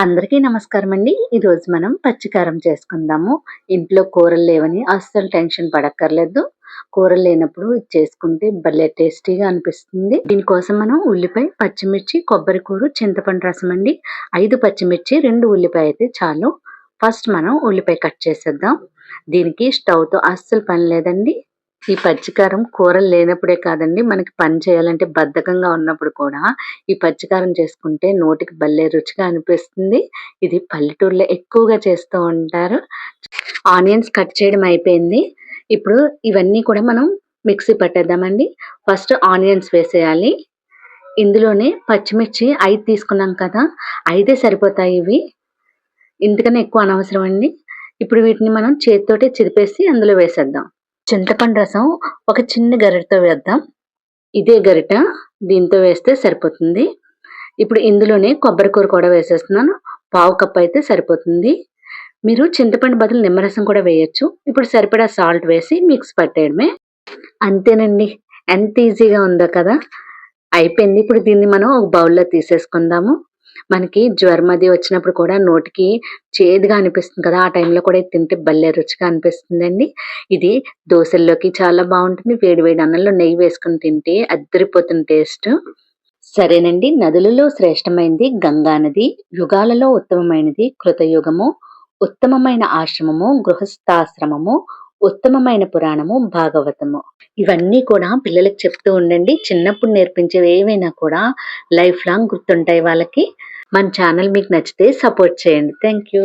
అందరికీ నమస్కారం అండి. ఈరోజు మనం పచ్చికారం చేసుకుందాము. ఇంట్లో కూరలు లేవని అస్సలు టెన్షన్ పడక్కర్లేదు. కూరలు లేనప్పుడు ఇది చేసుకుంటే భలే టేస్టీగా అనిపిస్తుంది. దీనికోసం మనం ఉల్లిపాయ పచ్చిమిర్చి కొబ్బరి కూర చింతపండు రసం అండి. ఐదు పచ్చిమిర్చి రెండు ఉల్లిపాయ అయితే చాలు. ఫస్ట్ మనం ఉల్లిపాయ కట్ చేసేద్దాం. దీనికి స్టవ్తో అస్సలు పని లేదండి. ఈ పచ్చికారం కూరలు లేనప్పుడే కాదండి మనకి పని చేయాలంటే బద్ధకంగా ఉన్నప్పుడు కూడా ఈ పచ్చికారం చేసుకుంటే నోటికి భలే రుచిగా అనిపిస్తుంది. ఇది పల్లెటూరులో ఎక్కువగా చేస్తూ ఉంటారు. ఆనియన్స్ కట్ చేయడం అయిపోయింది. ఇప్పుడు ఇవన్నీ కూడా మనం మిక్సీ పట్టేద్దామండి. ఫస్ట్ ఆనియన్స్ వేసేయాలి. ఇందులోనే పచ్చిమిర్చి ఐదు తీసుకున్నాం కదా ఐదే సరిపోతాయి ఇవి. ఇందుకనే ఎక్కువ అనవసరం అండి. ఇప్పుడు వీటిని మనం చేతితోటే చిరిపేసి అందులో వేసేద్దాం. చింతపండు రసం ఒక చిన్న గరిటతో వేద్దాం. ఇదే గరిట దీంతో వేస్తే సరిపోతుంది. ఇప్పుడు ఇందులోనే కొబ్బరి కూర కూడా వేసేస్తున్నాను. పావు కప్ అయితే సరిపోతుంది. మీరు చింతపండు బదులు నిమ్మరసం కూడా వేయొచ్చు. ఇప్పుడు సరిపడా సాల్ట్ వేసి మిక్స్ పట్టేయడమే. అంతేనండి. ఎంత ఈజీగా ఉందో కదా. అయిపోయింది. ఇప్పుడు దీన్ని మనం ఒక బౌల్లో తీసేసుకుందాము. మనకి జ్వరం అది వచ్చినప్పుడు కూడా నోటికి చేదుగా అనిపిస్తుంది కదా. ఆ టైంలో కూడా ఇది తింటే భలే రుచిగా అనిపిస్తుందండి. ఇది దోశల్లోకి చాలా బాగుంటుంది. వేడి వేడి అన్నంలో నెయ్యి వేసుకుని తింటే అద్దరిపోతుంది టేస్ట్. సరేనండి. నదులలో శ్రేష్టమైనది గంగా నది. యుగాలలో ఉత్తమమైనది కృతయుగము. ఉత్తమమైన ఆశ్రమము గృహస్థాశ్రమము. ఉత్తమమైన పురాణము భాగవతము. ఇవన్నీ కూడా పిల్లలకు చెప్తూ ఉండండి. చిన్నప్పుడు నేర్పించేవి ఏవైనా కూడా లైఫ్ లాంగ్ గుర్తుంటాయి వాళ్ళకి. మన ఛానల్ మీకు నచ్చితే సపోర్ట్ చేయండి. Thank you